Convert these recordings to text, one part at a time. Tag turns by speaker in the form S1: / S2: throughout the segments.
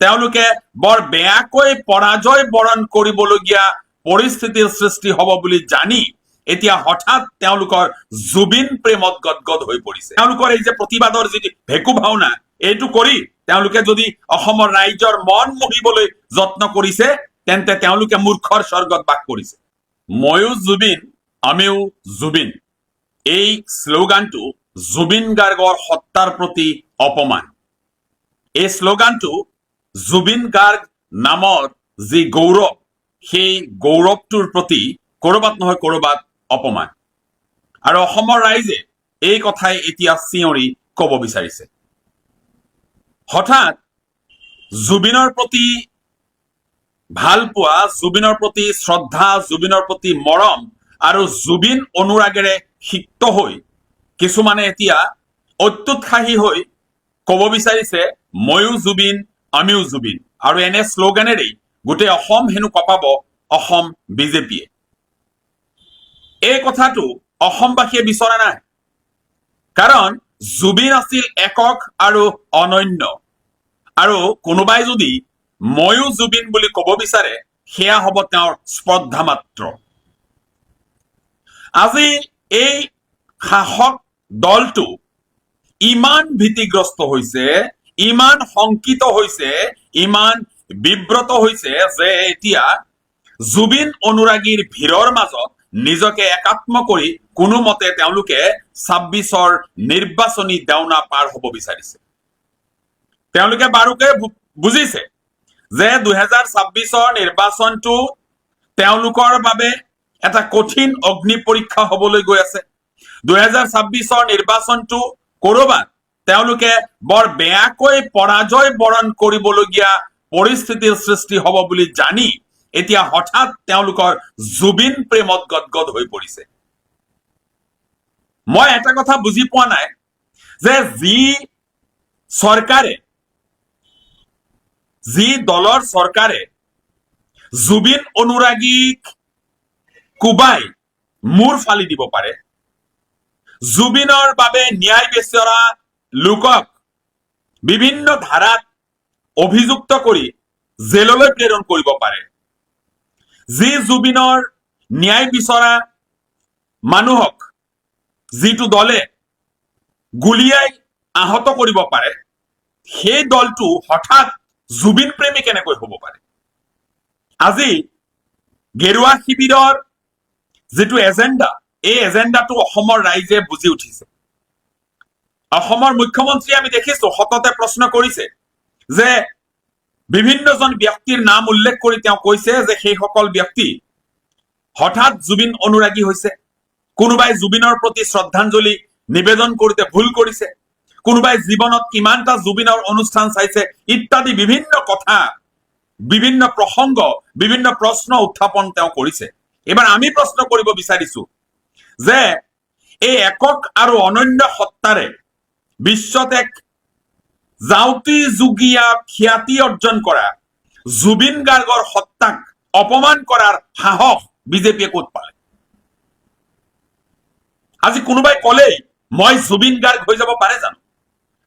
S1: তেওঁলোকে বৰ বেয়াকৈ পৰাজয় বৰণ কৰিবলগীয়া পৰিস্থিতিৰ সৃষ্টি হ'ব বুলি জানি এতিয়া হঠাৎ তেওঁলোকৰ জুবিন প্ৰেমত গদগদ হৈ পৰিছে। তেওঁলোকৰ এই যে প্ৰতিবাদৰ যিটো ভেকু ভাওনা, এইটো কৰি তেওঁলোকে যদি অসমৰ ৰাইজৰ মন মুহিবলৈ যত্ন কৰিছে, তেন্তে তেওঁলোকে মূৰ্খৰ স্বৰ্গত বাস কৰিছে। ময়ো জুবিন, আমিও জুবিন। এই শ্লোগানটো জুবিন গাৰ্গৰ সত্তাৰ প্ৰতি অপমান। এই শ্লোগানটো জুবিন গাৰ্গ নামৰ যি গৌৰৱ, সেই গৌৰৱটোৰ প্ৰতি ক'ৰবাত নহয় ক'ৰবাত অপমান। আৰু অসমৰ ৰাইজে এই কথাই এতিয়া চিঞৰি ক'ব বিচাৰিছে। হঠাৎ জুবিনৰ প্ৰতি ভালো পোৱা, জুবিনৰ প্ৰতি শ্ৰদ্ধা, জুবিনৰ প্ৰতি মৰম আৰু জুবিন অনুৰাগেৰে সিক্ত হৈ কিছুমানে এতিয়া অত্যুৎসাহী হৈ ক'ব বিচাৰিছে, ময়ো জুবিন আমিও জুবিন। আৰু এনে শ্লোগানেৰেই গোটেই অসম হেনো কঁপাব অসম বিজেপিয়ে। এই কথাটো অসমবাসীয়ে বিচৰা নাই। কাৰণ জুবিন আছিল একক আৰু অনন্য। আৰু কোনোবাই যদি ময়ো জুবিন বুলি ক'ব বিচাৰে, সেয়া হ'ব তেওঁৰ স্পৰ্ধা মাত্ৰ। আজি এই শাসক দলটো ইমান ভীতিগ্ৰস্ত হৈছে ইমান শংকিত হৈছে, ইমান বিব্ৰত হৈছে যে এতিয়া জুবিন অনুৰাগীৰ ভিৰৰ মাজত নিজকে একাত্ম কৰি কোনোমতে তেওঁলোকে ছাব্বিছৰ নিৰ্বাচনী দেওনা পাৰ হ'ব বিচাৰিছে। তেওঁলোকে বাৰুকে বুজিছে যে দুহেজাৰ ছাব্বিছৰ নিৰ্বাচনটো তেওঁলোকৰ বাবে এটা কঠিন অগ্নি পৰীক্ষা হবলৈ গৈ আছে। দুহেজাৰ ছাব্বিছৰ নিৰ্বাচনটো কৰবাত তেওঁলোকে বৰ বেয়াকৈ পৰাজয় বৰণ কৰিবলগীয়া পৰিস্থিতিৰ সৃষ্টি হ'ব বুলি জানি এতিয়া হঠাৎ তেওঁলোকৰ জুবিন প্ৰেমত গদগদ হৈ পৰিছে। মই এটা কথা বুজি পোৱা নাই যে যি চৰকাৰে, যি দলৰ চৰকাৰে জুবিন অনুৰাগীক কোবাই মূৰ ফালি দিব পাৰে, জুবিনৰ বাবে ন্যায় বিচৰা লোকক বিভিন্ন ধাৰাত অভিযুক্ত কৰি জেললৈ প্ৰেৰণ কৰিব পাৰে। যি জুবিনৰ ন্যায় বিচৰা মানুহক যিটো দলে গুলীয়াই আহত কৰিব পাৰে, সেই দলটো হঠাৎ জুবিন প্ৰেমী কেনেকৈ হ'ব পাৰে? আজি গেৰুৱা শিবিৰৰ যিটো এজেণ্ডা, এই এজেণ্ডাটো অসমৰ ৰাইজে বুজি উঠিছে। অসমৰ মুখ্যমন্ত্ৰীয়ে আমি দেখিছো সততে প্ৰশ্ন কৰিছে যে বিভিন্নজন ব্যক্তিৰ নাম উল্লেখ কৰি তেওঁ কৈছে যে সেইসকল ব্যক্তি হঠাৎ জুবিন অনুৰাগী হৈছে, কোনোবাই জুবিনৰ প্ৰতি শ্ৰদ্ধাঞ্জলি নিবেদন কৰোঁতে ভুল কৰিছে, কোনোবাই জীৱনত কিমানটা জুবিনৰ অনুষ্ঠান চাইছে, ইত্যাদি বিভিন্ন কথা, বিভিন্ন প্ৰসংগ, বিভিন্ন প্ৰশ্ন উত্থাপন তেওঁ কৰিছে। এইবাৰ আমি প্ৰশ্ন কৰিব বিচাৰিছো যে এই একক আৰু অনন্য সত্তাৰে বিশ্বত এক যাওঁতি যুগীয়া খ্যাতি অৰ্জন কৰা জুবিন গাৰ্গৰ সত্তাক অপমান কৰাৰ সাহস বিজেপিয়ে ক'ত পালে? আজি কোনোবাই ক'লেই, মই জুবিন গাৰ্গ হৈ যাব পাৰে জানো?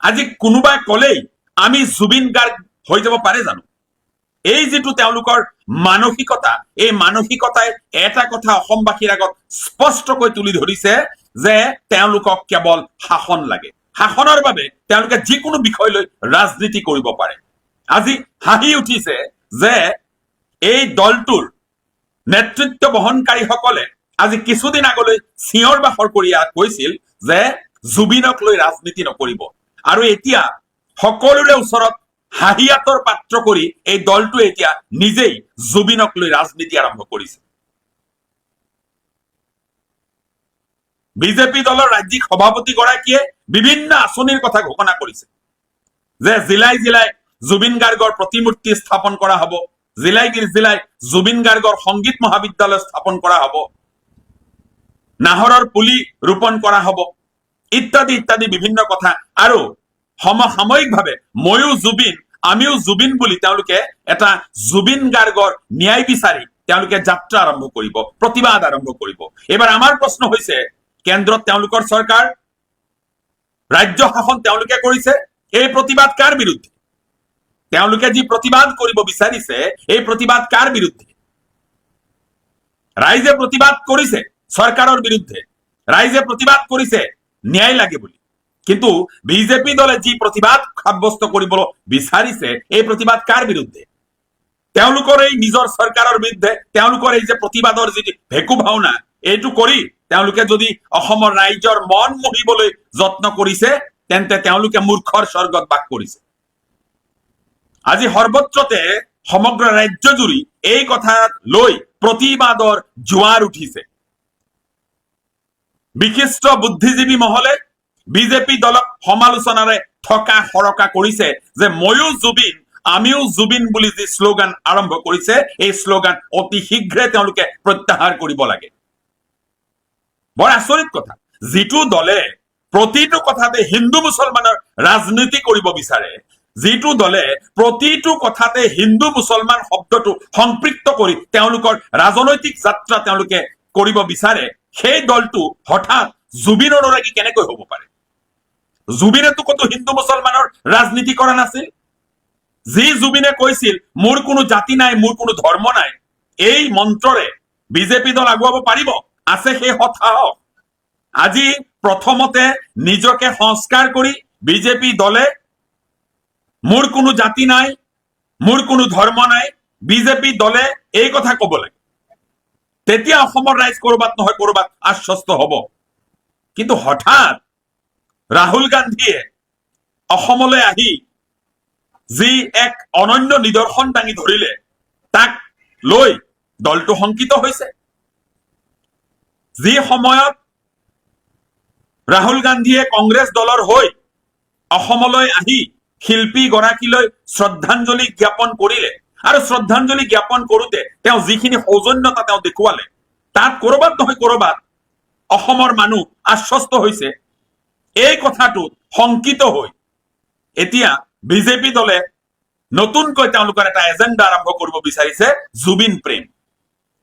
S1: আজি কোনোবাই ক'লেই, আমি জুবিন গাৰ্গ হৈ যাব পাৰে জানো? এই যিটো তেওঁলোকৰ মানসিকতা, এই মানসিকতাই এটা কথা অসমবাসীৰ আগত স্পষ্টকৈ তুলি ধৰিছে যে তেওঁলোকক কেৱল শাসন লাগে। শাসনৰ বাবে তেওঁলোকে যিকোনো বিষয় লৈ ৰাজনীতি কৰিব পাৰে। আজি হাঁহি উঠিছে যে এই দলটোৰ নেতৃত্ব বহনকাৰীসকলে আজি কিছুদিন আগলৈ চিঞৰ বাখৰ কৰি কৈছিল যে জুবিনক লৈ ৰাজনীতি নকৰিব। আৰু এতিয়া সকলোৰে ওচৰত হাঁহিয়াতৰ পাত্ৰ কৰি এই দলটোৱে এতিয়া নিজেই জুবিনক লৈ ৰাজনীতি আৰম্ভ কৰিছে। বিজেপি দলৰ ৰাজ্যিক সভাপতিগৰাকীয়ে বিভিন্ন আঁচনিৰ কথা ঘোষণা কৰিছে। যে জিলাই জিলাই জুবিন গাৰ্গৰ প্ৰতিমূৰ্তি স্থাপন কৰা হ'ব, জিলাই জিলাই জুবিন গাৰ্গৰ সংগীত মহাবিদ্যালয় স্থাপন কৰা হ'ব, নাহৰৰ পুলি ৰোপণ কৰা হ'ব, ইত্যাদি ইত্যাদি বিভিন্ন কথা। আৰু সমসাময়িকভাৱে ময়ো জুবিন, আমিও জুবিন বুলি তেওঁলোকে এটা জুবিন গাৰ্গৰ ন্যায় বিচাৰি তেওঁলোকে যাত্ৰা আৰম্ভ কৰিব, প্ৰতিবাদ আৰম্ভ কৰিব। এইবাৰ আমাৰ প্ৰশ্ন হৈছে কেন্দ্ৰত তেওঁলোকৰ চৰকাৰ, ৰাজ্য শাসন তেওঁলোকে কৰিছে, এই প্ৰতিবাদ কাৰ বিৰুদ্ধে? তেওঁলোকে যি প্ৰতিবাদ কৰিব বিচাৰিছে, এই প্ৰতিবাদ কাৰ বিৰুদ্ধে? ৰাইজে প্ৰতিবাদ কৰিছে চৰকাৰৰ বিৰুদ্ধে। ৰাইজে প্ৰতিবাদ কৰিছে, ন্যায় লাগে বুলি। কিন্তু বিজেপি দলে যি প্ৰতিবাদ সাব্যস্ত কৰিবলৈ বিচাৰিছে, এই প্ৰতিবাদ কাৰ বিৰুদ্ধে? তেওঁলোকৰ এই নিজৰ চৰকাৰৰ বিৰুদ্ধে, তেওঁলোকৰ এই যে প্ৰতিবাদৰ যি ভেকু ভাওনা, এইটো কৰি তেওঁলোকে যদি অসমৰ ৰাইজৰ মন মুহিবলৈ যত্ন কৰিছে, তেন্তে তেওঁলোকে মূৰ্খৰ স্বৰ্গত বাস কৰিছে। আজি সৰ্বত্ৰতে সমগ্ৰ ৰাজ্যজুৰি এই কথা লৈ প্ৰতিবাদৰ জোৱাৰ উঠিছে। বিশিষ্ট বুদ্ধিজীৱী মহলে বিজেপি দলক সমালোচনাৰে থকা সৰকা কৰিছে যে ময়ো জুবিন, আমিও জুবিন বুলি যি শ্লোগান আৰম্ভ কৰিছে, এই শ্লোগান অতি শীঘ্ৰে তেওঁলোকে প্ৰত্যাহাৰ কৰিব লাগে। বৰ আচৰিত কথা। যিটো দলে প্ৰতিটো কথাতে হিন্দু মুছলমানৰ ৰাজনীতি কৰিব বিচাৰে, যিটো দলে প্ৰতিটো কথাতে হিন্দু মুছলমান শব্দটো সম্পৃক্ত কৰি তেওঁলোকৰ ৰাজনৈতিক যাত্ৰা তেওঁলোকে কৰিব বিচাৰে, সেই দলটো হঠাৎ জুবিন অনুৰাগী কেনেকৈ হ'ব পাৰে? জুবিনেতো ক'তো হিন্দু মুছলমানৰ ৰাজনীতি কৰা নাছিল। যি জুবিনে কৈছিল, মোৰ কোনো জাতি নাই, মোৰ কোনো ধৰ্ম নাই এই মন্ত্ৰৰে বিজেপি দল আগুৱাব পাৰিব? আছে সেই সৎ আজি প্ৰথমতে নিজকে সংস্কাৰ কৰি বিজেপি দলে মোৰ কোনো জাতি নাই, মোৰ কোনো ধৰ্ম নাই, বিজেপি দলে এই কথা কব লাগে। তেতিয়া অসমৰ ৰাইজ কৰবাত নহয়, কৰবাত আশ্বস্ত হব। কিন্তু হঠাৎ ৰাহুল গান্ধীয়ে অসমলৈ আহি যি এক অনন্য নিদৰ্শন দাঙি ধৰিলে, তাক লৈ দলটো শংকিত হৈছে। যি সময়ত ৰাহুল গান্ধীয়ে কংগ্ৰেছ দলৰ হৈ অসমলৈ আহি শিল্পী গৰাকীলৈ শ্ৰদ্ধাঞ্জলি জ্ঞাপন কৰিলে আৰু শ্ৰদ্ধাঞ্জলি জ্ঞাপন কৰোতে যিখিনি সৌজন্যতা তেওঁ তাত কৰবাত নহয় কৰবাত অসমৰ মানুহ আশ্বস্ত হৈছে। এই কথাটোত শংকিত হৈ এতিয়া বিজেপি দলে নতুনকৈ তেওঁলোকৰ এটা এজেণ্ডা আৰম্ভ কৰিব বিচাৰিছে, জুবিন প্ৰেম।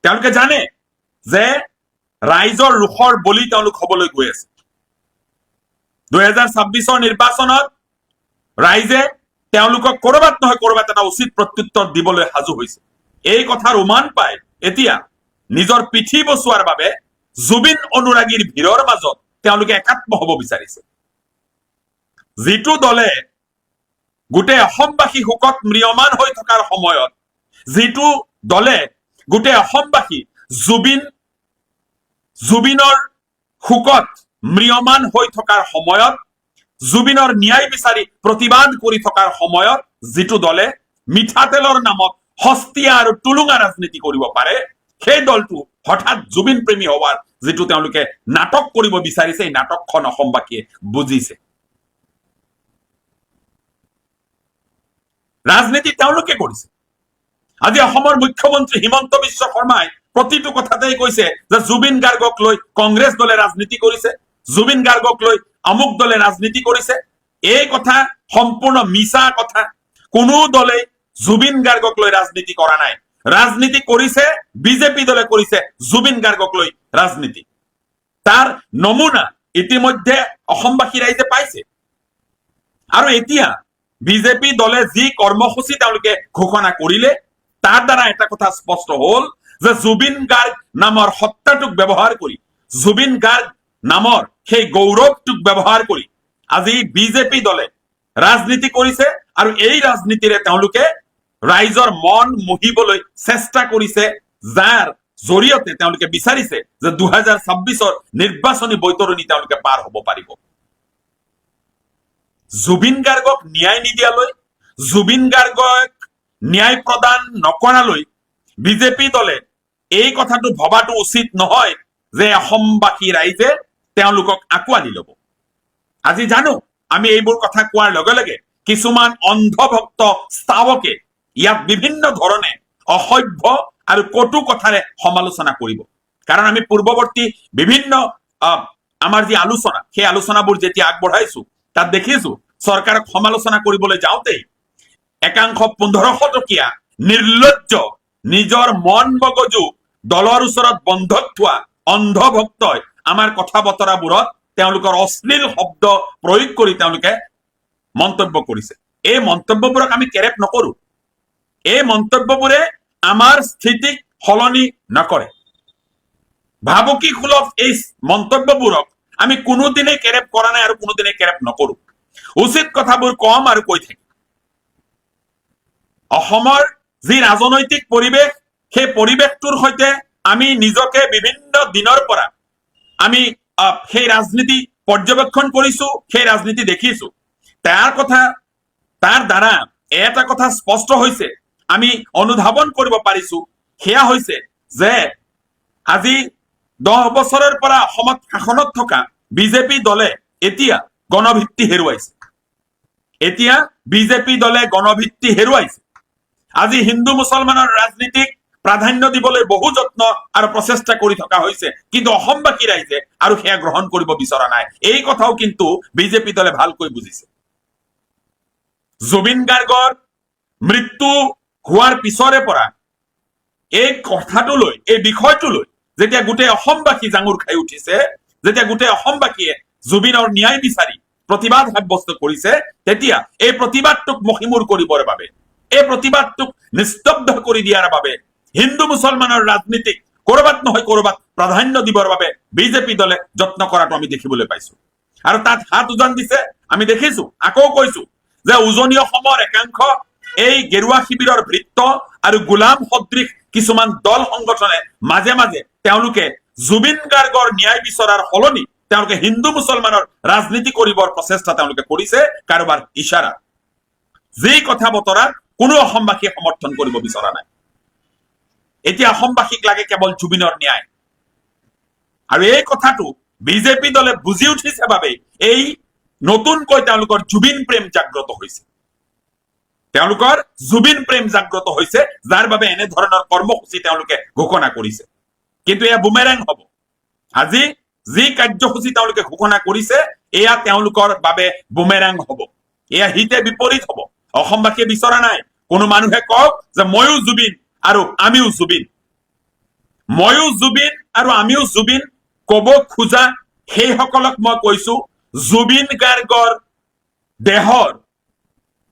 S1: তেওঁলোকে জানে যে ৰাইজৰ ৰোষৰ বলি তেওঁলোক হবলৈ গৈ আছে। দুহেজাৰ ছাব্বিছৰ নিৰ্বাচনত ৰাইজে তেওঁলোকক নহয় কৰবাত এটা উচিত প্ৰত্যুত্তৰ দিবলৈ সাজু হৈছে। এই কথাৰ উমান পাই এতিয়া নিজৰ পিঠি বচোৱাৰ বাবে জুবিন অনুৰাগীৰ ভিৰৰ মাজত তেওঁলোকে একাত্ম হব বিচাৰিছে। যিটো দলে গোটেই অসমবাসী শোকত ম্ৰিয়মান হৈ থকাৰ সময়ত, যিটো দলে গোটেই অসমবাসী জুবিন জুবিনৰ শোকত ম্ৰিয়মান হৈ থকাৰ সময়ত, জুবিনৰ ন্যায় বিচাৰি প্ৰতিবাদ কৰি থকাৰ সময়ত যিটো দলে মিঠাতেলৰ নামত সস্তীয়া আৰু টুলুঙা ৰাজনীতি কৰিব পাৰে, সেই দলটো হঠাৎ জুবিন প্ৰেমী হোৱাৰ যিটো তেওঁলোকে নাটক কৰিব বিচাৰিছে, এই নাটকখন অসমবাসীয়ে বুজিছে। ৰাজনীতি তেওঁলোকে কৰিছে। আজি অসমৰ মুখ্যমন্ত্ৰী হিমন্ত বিশ্ব শৰ্মাই প্ৰতিটো কথাতেই কৈছে যে জুবিন গাৰ্গক লৈ কংগ্ৰেছ দলে ৰাজনীতি কৰিছে, জুবিন গাৰ্গক লৈ আমুক দলে ৰাজনীতি কৰিছে। এই কথা সম্পূৰ্ণ মিছা কথা। কোনো দলে জুবিন গাৰ্গক লৈ ৰাজনীতি কৰা নাই। ৰাজনীতি কৰিছে, বিজেপি দলে কৰিছে, জুবিন গাৰ্গক লৈ ৰাজনীতি। তাৰ নমুনা ইতিমধ্যে অসমবাসী ৰাইজে পাইছে। আৰু এতিয়া বিজেপি দলে যি কৰ্মসূচী তেওঁলোকে ঘোষণা কৰিলে, তাৰ দ্বাৰা এটা কথা স্পষ্ট হল যে জুবিন গাৰ্গ নামৰ সত্তাটোক ব্যৱহাৰ কৰি, জুবিন গাৰ্গ নামৰ সেই গৌৰৱটোক ব্যৱহাৰ কৰি আজি বিজেপি দলে ৰাজনীতি কৰিছে আৰু এই ৰাজনীতিৰে তেওঁলোকে ৰাইজৰ মন মুহিবলৈ চেষ্টা কৰিছে, যাৰ জৰিয়তে তেওঁলোকে বিচাৰিছে যে দুহেজাৰ ছাব্বিছৰ নিৰ্বাচনী বৈতৰণি তেওঁলোকে পাৰ হ'ব পাৰিব। জুবিন গাৰ্গক ন্যায় নিদিয়ালৈ, জুবিন গাৰ্গক ন্যায় প্ৰদান নকৰালৈ বিজেপি দলে এই কথাটো ভবাটো উচিত নহয় যে অসমবাসী ৰাইজে তেওঁলোকক আঁকোৱালি ল'ব। আজি জানো, আমি এইবোৰ কথা কোৱাৰ লগে লগে কিছুমান অন্ধভক্ত স্তাৱকে ইয়াক বিভিন্ন ধৰণে অসভ্য আৰু কটু কথাৰে সমালোচনা কৰিব। কাৰণ আমি পূৰ্বৱৰ্তী বিভিন্ন আমাৰ যি আলোচনা, সেই আলোচনাবোৰ যেতিয়া আগবঢ়াইছো, তাত দেখিছো, চৰকাৰক সমালোচনা কৰিবলৈ যাওঁতেই একাংশ পোন্ধৰশ টকীয়া নিৰ্লজ্জ, নিজৰ মন মগজু দলৰ ওচৰত বন্ধত থোৱা অন্ধভক্তই আমাৰ কথা বতৰাবোৰত তেওঁলোকৰ অশ্লীল শব্দ প্ৰয়োগ কৰি তেওঁলোকে মন্তব্য কৰিছে। এই মন্তব্যবোৰক আমি কেৰেপ নকৰো। এই মন্তব্যবোৰে আমাৰ স্থিতিক সলনি নকৰে। ভাবুকি সুলভ এই মন্তব্যবোৰক আমি কোনোদিনেই কেৰেপ কৰা নাই আৰু কোনোদিনেই কেৰেপ নকৰো। উচিত কথাবোৰ কম আৰু কৈ থাকিম। অসমৰ যি ৰাজনৈতিক পৰিৱেশ সেই পৰিৱেশটোৰ সৈতে আমি নিজকে বিভিন্ন দিনৰ পৰা আমি সেই ৰাজনীতি পৰ্যবেক্ষণ কৰিছো, সেই ৰাজনীতি দেখিছো। তাৰ কথা, তাৰ দ্বাৰা এটা কথা স্পষ্ট হৈছে, আমি অনুধাৱন কৰিব পাৰিছো। সেয়া হৈছে যে আজি দহ বছৰৰ পৰা অসমত শাসনত থকা বিজেপি দলে এতিয়া গণভিত্তি হেৰুৱাইছে। এতিয়া বিজেপি দলে গণভিত্তি হেৰুৱাইছে। আজি হিন্দু মুছলমানৰ ৰাজনীতিক প্ৰাধান্য দিবলৈ বহু যত্ন আৰু প্ৰচেষ্টা কৰি থকা হৈছে। কিন্তু অসমবাসী ৰাইজে আৰু সেয়া গ্ৰহণ কৰিব বিচৰা নাই। এই কথাও কিন্তু বিজেপি দলে ভালকৈ বুজিছে। জুবিন গাৰ্গৰ মৃত্যু হোৱাৰ পিছৰে পৰা এই কথাটোলৈ এই বিষয়টোলৈ যেতিয়া গোটেই অসমবাসী জাঙুৰ খাই উঠিছে, যেতিয়া গোটেই অসমবাসীয়ে জুবিনৰ ন্যায় বিচাৰি প্ৰতিবাদ সাব্যস্ত কৰিছে, তেতিয়া এই প্ৰতিবাদটোক মষিমূৰ কৰিবৰ বাবে, এই প্ৰতিবাদটোক নিস্তব্ধ কৰি দিয়াৰ বাবে হিন্দু মুছলমানৰ ৰাজনীতিক কৰবাত নহয়, কৰবাত প্ৰাধান্য দিবৰ বাবে বিজেপি দলে যত্ন কৰাটো আমি দেখিবলৈ পাইছো। আৰু তাত হাত উজান দিছে, আমি দেখিছো, আকৌ কৈছো যে উজনি অসমৰ একাংশ এই গেৰুৱা শিবিৰৰ ভৃত্ত আৰু গোলাম সদৃশ কিছুমান দল সংগঠনে মাজে মাজে তেওঁলোকে জুবিন গাৰ্গৰ ন্যায় বিচৰাৰ সলনি তেওঁলোকে হিন্দু মুছলমানৰ ৰাজনীতি কৰিবৰ প্ৰচেষ্টা তেওঁলোকে কৰিছে, কাৰোবাৰ ইচাৰা যি কথা বতৰা কোনো অসমবাসীয়ে সমৰ্থন কৰিব বিচৰা নাই। এতিয়া অসমবাসীক লাগে কেৱল জুবিনৰ ন্যায়। আৰু এই কথাটো বিজেপি দলে বুজি উঠিছে বাবেই এই নতুনকৈ তেওঁলোকৰ জুবিন প্ৰেম জাগ্ৰত হৈছে। তেওঁলোকৰ জুবিন প্ৰেম জাগ্ৰত হৈছে, যাৰ বাবে এনেধৰণৰ কৰ্মসূচী তেওঁলোকে ঘোষণা কৰিছে। কিন্তু এয়া বুমেৰেং হব। আজি যি কাৰ্যসূচী তেওঁলোকে ঘোষণা কৰিছে, এয়া তেওঁলোকৰ বাবে বুমেৰাং হব। এয়া হিতে বিপৰীত হব। অসমবাসীয়ে বিচৰা নাই। কোনো মানুহে কওক যে ময়ো জুবিন আৰু আমিও জুবিন। ময়ো জুবিন আৰু আমিও জুবিন কব খোজা সেইসকলক মই কৈছো, জুবিন গাৰ্গৰ দেহৰ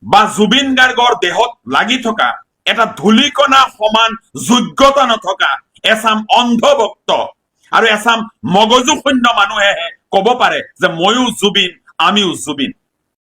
S1: বা জুবিন গাৰ্গৰ দেহত লাগি থকা এটা ধূলিকণা সমান যোগ্যতা নথকা এচাম অন্ধভক্ত আৰু এচাম মগজু শূন্য মানুহেহে কব পাৰে যে ময়ো জুবিন, আমিও জুবিন।